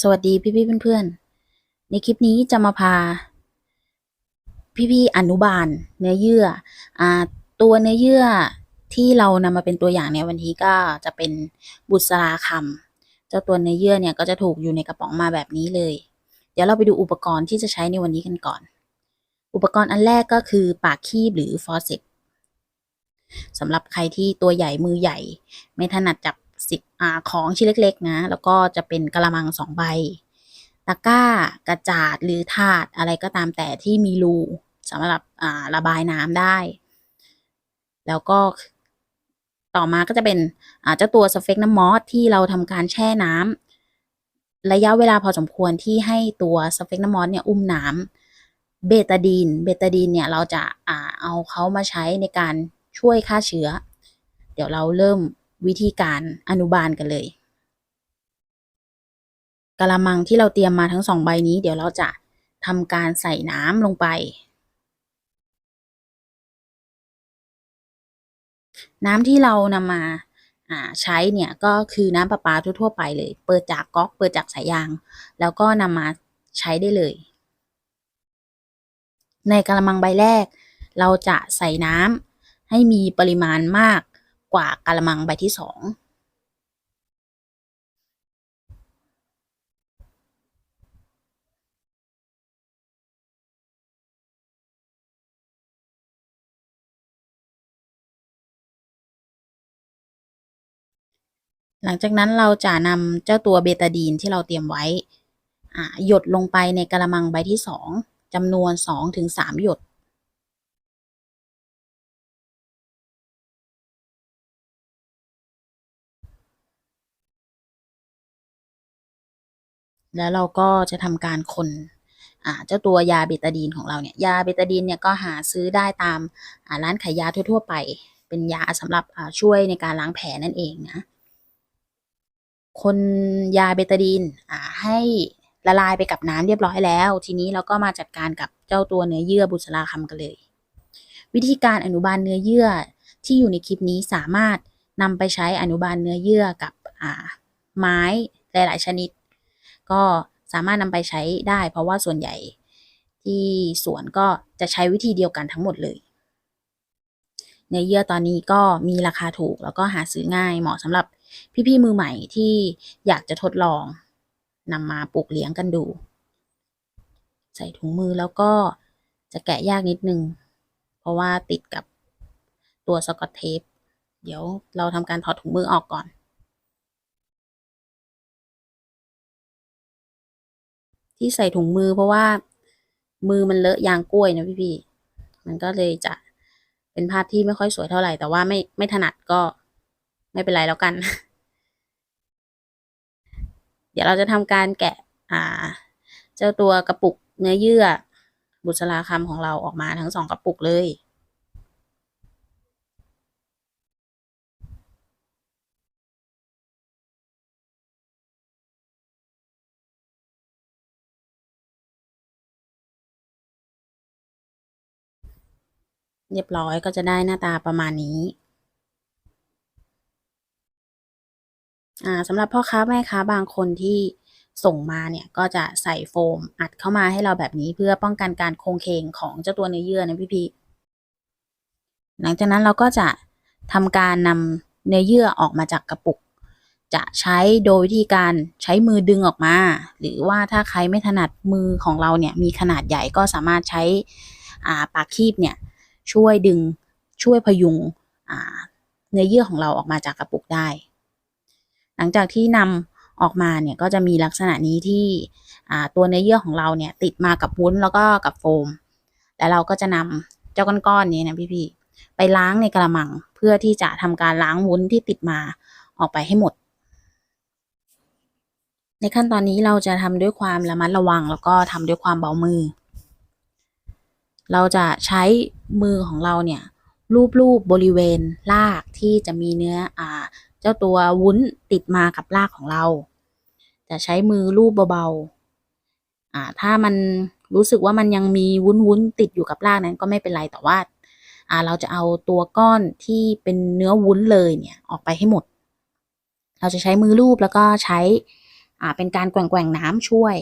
สวัสดีพี่ๆเพื่อนๆ ในคลิปนี้จะมาพา พี่ๆอนุบาล เนื้อเยื่ออตัวเนื้อเยื่อที่เรานำมาเป็นตัวอย่างในวันนี้ก็จะเป็นบุษราคำเจ้าตัวเนื้อเยื่อเนี่ยก็จะถูกอยู่ในกระป๋องมาแบบนี้เลย เดี๋ยวเราไปดูอุปกรณ์ที่จะใช้ในวันนี้กันก่อน อุปกรณ์อันแรกก็คือปากคีบหรือฟอสเซตสำหรับใครที่ตัวใหญ่มือใหญ่ ไม่ถนัดจับ สิอ่าของชิ้นเล็ก ๆ นะ แล้วก็จะเป็นกระมังสองใบ ตะกร้ากระจาดหรือถาดอะไรก็ตามแต่ที่มีรูสำหรับระบายน้ำได้ แล้วก็ต่อมาก็จะเป็นเจ้าตัวสเฟกน้ำมอสที่เราทำการแช่น้ำระยะเวลาพอสมควรที่ให้ตัวสเฟกน้ำมอสเนี่ยอุ้มน้ำเบตาดีนเบตาดีนเนี่ยเราจะอาเอาเขามาใช้ในการช่วยฆ่าเชื้อ เดี๋ยวเราเริ่ม วิธีการอนุบาลกันเลยกะละมังที่เราเตรียมมาทั้งสองใบนี้ เดี๋ยวเราจะทำการใส่น้ำลงไป น้ำที่เรานำมาใช้เนี่ยก็คือน้ำประปาทั่วๆไปเลย เปิดจากก๊อก เปิดจากสายยาง แล้วก็นำมาใช้ได้เลย ในกะละมังใบแรก เราจะใส่น้ำให้มีปริมาณมาก กว่ากะละมังใบที่สองหลังจากนั้นเราจะนำเจ้าตัวเบตาดีนที่เราเตรียมไว้หยดลงไปในกระมังใบที่สองจำนวนสองถึงสามหยด แล้วเราก็จะทำการคนเจ้าตัวยาเบตาดีนของเราเนี่ยยาเบตาดีนเนี่ยก็หาซื้อได้ตามร้านขายยาทั่ว ๆ ไป เป็นยาสำหรับช่วยในการล้างแผลนั่นเองนะคนยาเบตาดีนให้ละลายไปกับน้ำเรียบร้อยแล้ว ทีนี้เราก็มาจัดการกับเจ้าตัวเนื้อเยื่อบุษราคำกันเลย วิธีการอนุบาลเนื้อเยื่อที่อยู่ในคลิปนี้สามารถนำไปใช้อนุบาลเนื้อเยื่อกับไม้หลาย ๆ ชนิด ก็สามารถนำไปใช้ได้ เพราะว่าส่วนใหญ่ที่สวนก็จะใช้วิธีเดียวกันทั้งหมดเลยเนื้อเยื่อตอนนี้ก็มีราคาถูกแล้วก็หาซื้อง่ายเหมาะสำหรับพี่ๆมือใหม่ที่อยากจะทดลองนำมาปลูกเลี้ยงกันดู ใส่ถุงมือแล้วก็จะแกะยากนิดนึง เพราะว่าติดกับตัวสกอตเทป เดี๋ยวเราทำการถอดถุงมือออกก่อน ที่ใส่ถุงมือ เพราะว่ามือมันเลอะยางกล้วยนะพี่พี่มันก็เลยจะเป็นภาพที่ไม่ค่อยสวยเท่าไหร่ แต่ว่าไม่ไม่ถนัดก็ไม่เป็นไรแล้วกัน เดี๋ยวเราจะทำการแกะ อ่า เจ้าตัวกระปุกเนื้อเยื่อบุษราคำของเราออกมาทั้งสองกระปุกเลย เรียบร้อยก็จะได้หน้าตาประมาณนี้อ่าสำหรับพ่อค้าแม่ค้าบางคนที่ส่งมาเนี่ยก็จะใส่โฟมอัดเข้ามาให้เราแบบนี้เพื่อป้องกันการโคงเคงของเจ้าตัวเนื้อเยื่อนะพี่พีหลังจากนั้นเราก็จะทำการนำเนื้อเยื่อออกมาจากกระปุก จะใช้โดยวิธีการใช้มือดึงออกมา หรือว่าถ้าใครไม่ถนัดมือของเราเนี่ยมีขนาดใหญ่ก็สามารถใช้ปากคีบเนี่ย ช่วยดึงช่วยพยุงเนื้อเยื่อของเราออกมาจากกระปุกได้ หลังจากที่นำออกมาเนี่ยก็จะมีลักษณะนี้ที่ตัวเนื้อเยื่อของเราเนี่ยติดมากับวุ้นแล้วก็กับโฟม แล้วเราก็จะนำเจ้าก้อนๆนี้นะพี่ๆไปล้างในกระมังเพื่อที่จะทำการล้างวุ้นที่ติดมาออกไปให้หมด ในขั้นตอนนี้เราจะทำด้วยความระมัดระวังแล้วก็ทำด้วยความเบามือ เราจะใช้มือของเราเนี่ยรูปๆบริเวณรากที่จะมีเนื้ออ่าเจ้าตัววุ้นติดมากับรากของเรา จะใช้มือลูบเบาๆอ่าถ้ามันรู้สึกว่ามันยังมีวุ้นวุ้นติดอยู่กับรากนั้นก็ไม่เป็นไรแต่ว่าอ่าเราจะเอาตัวก้อนที่เป็นเนื้อวุ้นเลยเนี่ยออกไปให้หมด เราจะใช้มือลูบแล้วก็ใช้อ่าเป็นการแกว่งๆน้ำช่วย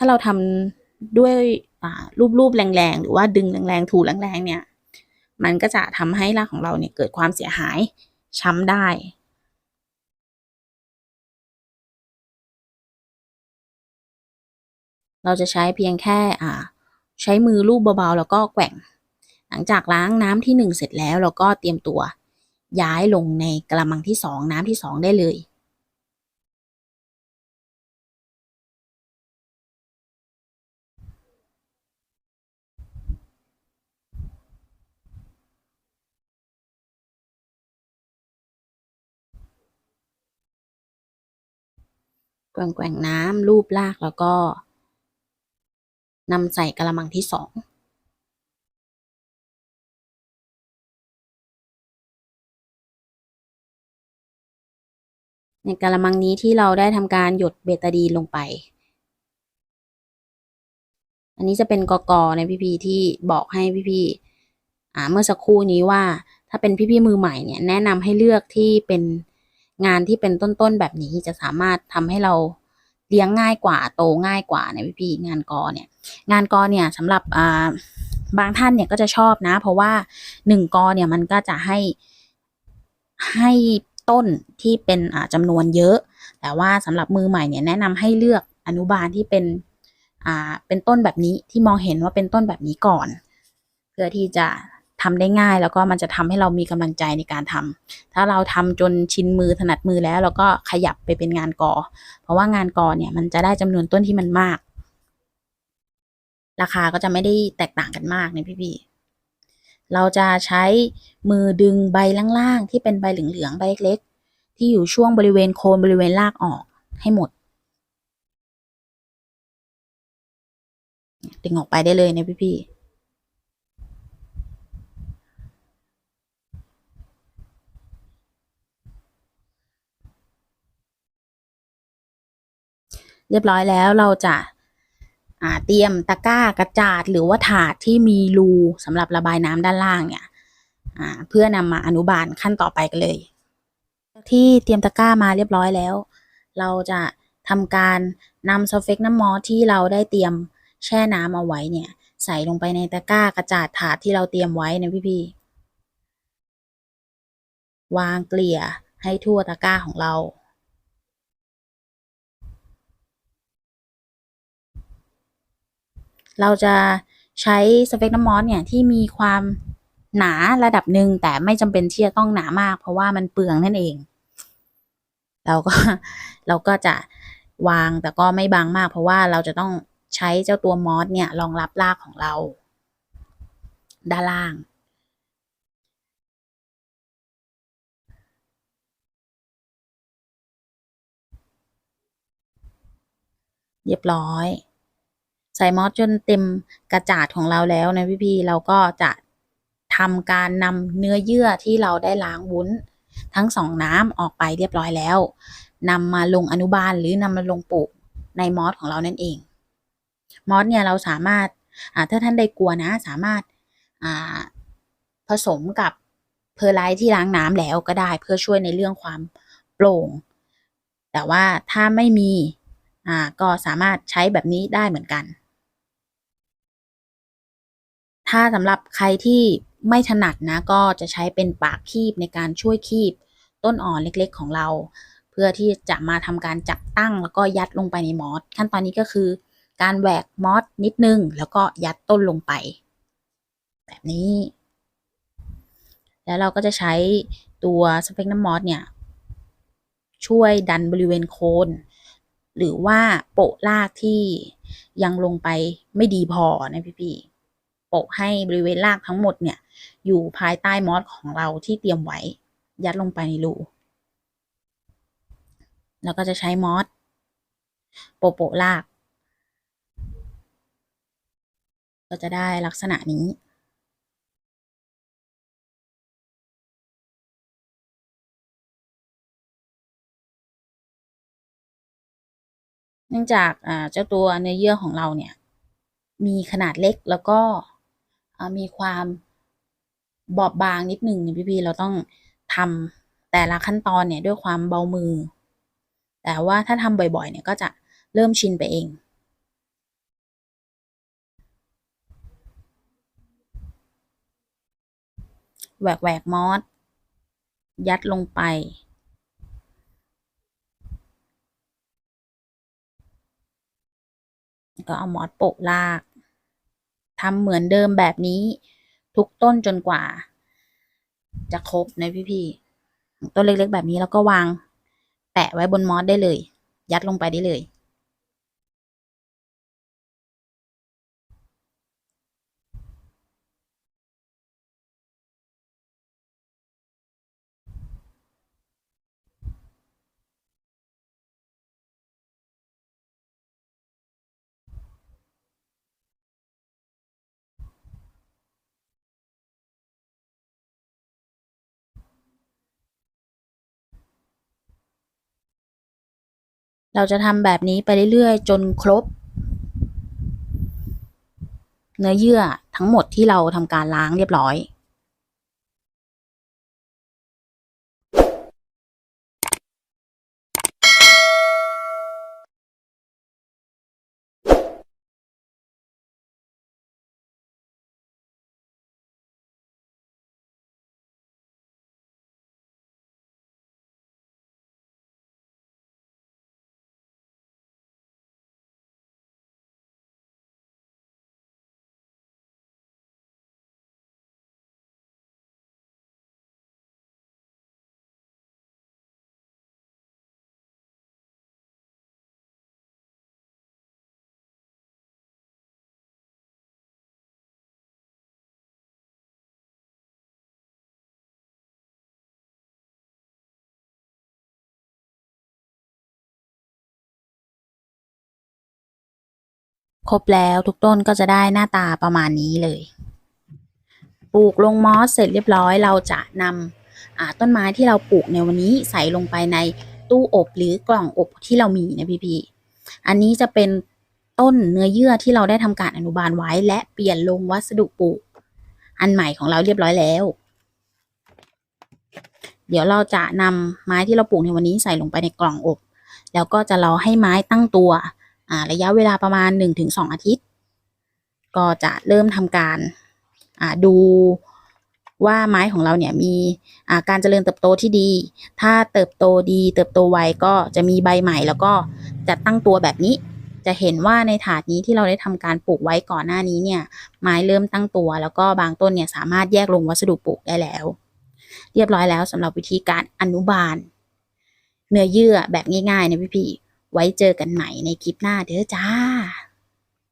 ถ้าเราทำด้วยอ่ารูปๆแรงๆ หรือว่าดึงแรงๆ ถูแรงๆ เนี่ย มันก็จะทำให้รากของเราเนี่ยเกิดความเสียหายช้ำได้เราจะใช้เพียงแค่ใช้มือลูบเบาๆ แล้วก็แกว่ง หลังจากล้างน้ำที่หนึ่งเสร็จแล้ว เราก็เตรียมตัว ย้ายลงในกระมังที่สองน้ำที่สองได้เลย แกว่งน้ำรูปลากแล้วก็นำใส่กระมังที่สองในกระมังนี้ที่เราได้ทำการหยดเบตาดีนลงไป อันนี้จะเป็นกกในพี่พีที่บอกให้พี่พีอ่าเมื่อสักครู่นี้ว่า ถ้าเป็นพี่พี่มือใหม่เนี่ยแนะนำให้เลือกที่เป็น งานที่เป็นต้นๆแบบนี้จะสามารถทำให้เราเลี้ยงง่ายกว่าโตง่ายกว่าในพี่พี่งานกอเนี่ย งานกอเนี่ยสำหรับอ่าบางท่านเนี่ยก็จะชอบนะ เพราะว่าหนึ่งกอเนี่ยมันก็จะให้ให้ต้นที่เป็นอ่าจำนวนเยอะ แต่ว่าสำหรับมือใหม่เนี่ยแนะนำให้เลือกอนุบาลที่เป็นอ่าเป็นต้นแบบนี้ที่มองเห็นว่าเป็นต้นแบบนี้ก่อน เพื่อที่จะ ทำได้ง่าย แล้วก็มันจะทำให้เรามีกำลังใจในการทำถ้าเราทำจนชินมือถนัดมือแล้ว เราก็ขยับไปเป็นงานกอ เพราะว่างานกอเนี่ยมันจะได้จำนวนต้นที่มันมาก ราคาก็จะไม่ได้แตกต่างกันมากในพี่ๆเราจะใช้มือดึงใบล่างๆที่เป็นใบเหลืองๆใบเล็กๆที่อยู่ช่วงบริเวณโคนบริเวณรากออกให้หมด ดึงออกไปได้เลยนะพี่ๆ เรียบร้อยแล้วเราจะเตรียมตะกร้ากระจาดหรือว่าถาดที่มีรูสำหรับระบายน้ำด้านล่างเนี่ยเพื่อนำมาอนุบาลขั้นต่อไปกันเลย ที่เตรียมตะกร้ามาเรียบร้อยแล้ว เราจะทำการนำซัลเฟกน้ำมอสที่เราได้เตรียมแช่น้ำเอาไว้เนี่ย ใส่ลงไปในตะกร้ากระจาดถาดที่เราเตรียมไว้นะพี่ๆวางเกลี่ยให้ทั่วตะกร้าของเรา เราจะใช้สเปกน้ำมอสเนี่ยที่มีความหนาระดับหนึ่งแต่ไม่จำเป็นที่จะต้องหนามาก เพราะว่ามันเปลืองนั่นเอง เราก็เราก็จะวางแต่ก็ไม่บางมาก เพราะว่าเราจะต้องใช้เจ้าตัวมอสเนี่ยรองรับรากของเรา ด้านล่าง เรียบร้อย ส่มอสจนเต็มกระจาดของเราแล้วนะพี่ๆเราก็จะทำการนำเนื้อเยื่อที่เราได้ล้างวุ้น ทั้งสองน้ำออกไปเรียบร้อยแล้วนำมาลงอนุบาลหรือนำมาลงปลูกในมอสของเรานั่นเอง มอสเนี่ยเราสามารถถ้าท่านใดกลัวนะสามารถาผสมกับเพอร์ไลท์ที่ล้างน้ำแล้วก็ได้เพื่อช่วยในเรื่องความโปร่ง แต่ว่าถ้าไม่มีก็สามารถใช้แบบนี้ได้เหมือนกัน ถ้าสำหรับใครที่ไม่ถนัดนะก็จะใช้เป็นปากคีบในการช่วยคีบ ต้นอ่อนเล็กๆของเรา เพื่อที่จะมาทำการจับตั้งแล้วก็ยัดลงไปในมอสขั้นตอนนี้ก็คือ การแหวกมอสนิดนึง แล้วก็ยัดต้นลงไป แบบนี้ แล้วเราก็จะใช้ตัวสเปกน้ำมอสเนี่ย ช่วยดันบริเวณโคนหรือว่าโปะรากที่ยังลงไปไม่ดีพอนะพี่ๆ โปะให้บริเวณรากทั้งหมดเนี่ย อยู่ภายใต้มอสของเราที่เตรียมไว้ ยัดลงไปในรูแล้วก็จะใช้มอสโปะโปะราก ก็จะได้ลักษณะนี้เนื่องจากเจ้าตัวเนื้อเยื่อของเราเนี่ย มีขนาดเล็กแล้วก็ มีความบอบบางนิดหนึ่งพี่พี่เราต้องทแต่ละขั้นตอนเนี่ยด้วยความเบามือ แต่ว่าถ้าทำบ่อยๆเนี่ยก็จะเริ่มชินไปเองแหวกแหวกมอสยัดลงไป ก็เอามอสโปะลาก ทำเหมือนเดิมแบบนี้ ทุกต้นจนกว่า จะครบนะพี่ๆต้นเล็กๆแบบนี้แล้วก็วาง แปะไว้บนมอสได้เลย ยัดลงไปได้เลย เราจะทำแบบนี้ไปเรื่อยๆ จนครบ เนื้อเยื่อทั้งหมดที่เราทำการล้างเรียบร้อย ครบแล้วทุกต้นก็จะได้หน้าตาประมาณนี้เลย ปลูกลงมอสเสร็จเรียบร้อย เราจะนำต้นไม้ที่เราปลูกในวันนี้ใส่ลงไปในตู้อบหรือกล่องอบที่เรามีนะพี่ๆอันนี้จะเป็นต้นเนื้อเยื่อที่เราได้ทำการอนุบาลไว้ และเปลี่ยนลงวัสดุปลูก อันใหม่ของเราเรียบร้อยแล้ว เดี๋ยวเราจะนำไม้ที่เราปลูกในวันนี้ใส่ลงไปในกล่องอบ แล้วก็จะรอให้ไม้ตั้งตัว ระยะเวลาประมาณ 1-2 อาทิตย์ ก็จะเริ่มทำการดูว่าไม้ของเราเนี่ยมีการเจริญเติบโตที่ดี ถ้าเติบโตดีเติบโตไวก็จะมีใบใหม่ แล้วก็จะตั้งตัวแบบนี้ จะเห็นว่าในถาดนี้ที่เราได้ทำการปลูกไว้ก่อนหน้านี้เนี่ยไม้เริ่มตั้งตัว แล้วก็บางต้นเนี่ยสามารถแยกลงวัสดุปลูกได้แล้ว เรียบร้อยแล้วสำหรับวิธีการอนุบาล เนื้อเยื่อแบบง่ายๆนะพี่ๆ ไว้เจอกันใหม่ในคลิปหน้าเด้อจ้า